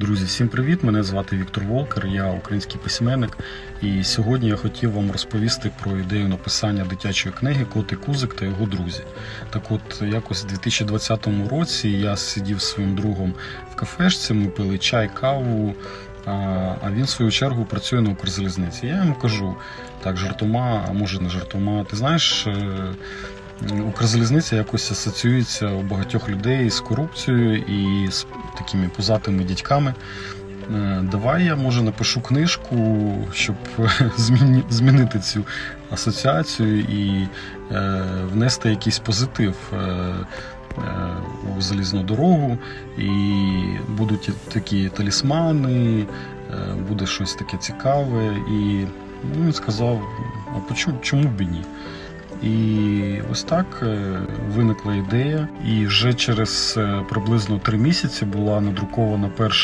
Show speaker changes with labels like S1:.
S1: Друзі, всім привіт! Мене звати Віктор Волкер, я український письменник. І сьогодні я хотів вам розповісти про ідею написання дитячої книги Коти Кузик та його друзі. Так от, якось у 2020 році я сидів зі своїм другом в кафешці, ми пили чай, каву. А а він, в свою чергу, працює на Укрзалізниці. Я йому кажу так, жартома, а може не жартома. Ти знаєш, е, Укрзалізниця якось асоціюється у багатьох людей з корупцією і з такими позатими дядьками. Е, Давай я може напишу книжку, щоб змінити цю асоціацію і е, внести якийсь позитив е, у залізну дорогу. І будуть такі талісмани, буде щось таке цікаве. І ну, він сказав: а чому б і ні? І ось так е, виникла ідея, і вже через е, приблизно три місяці була надрукована перша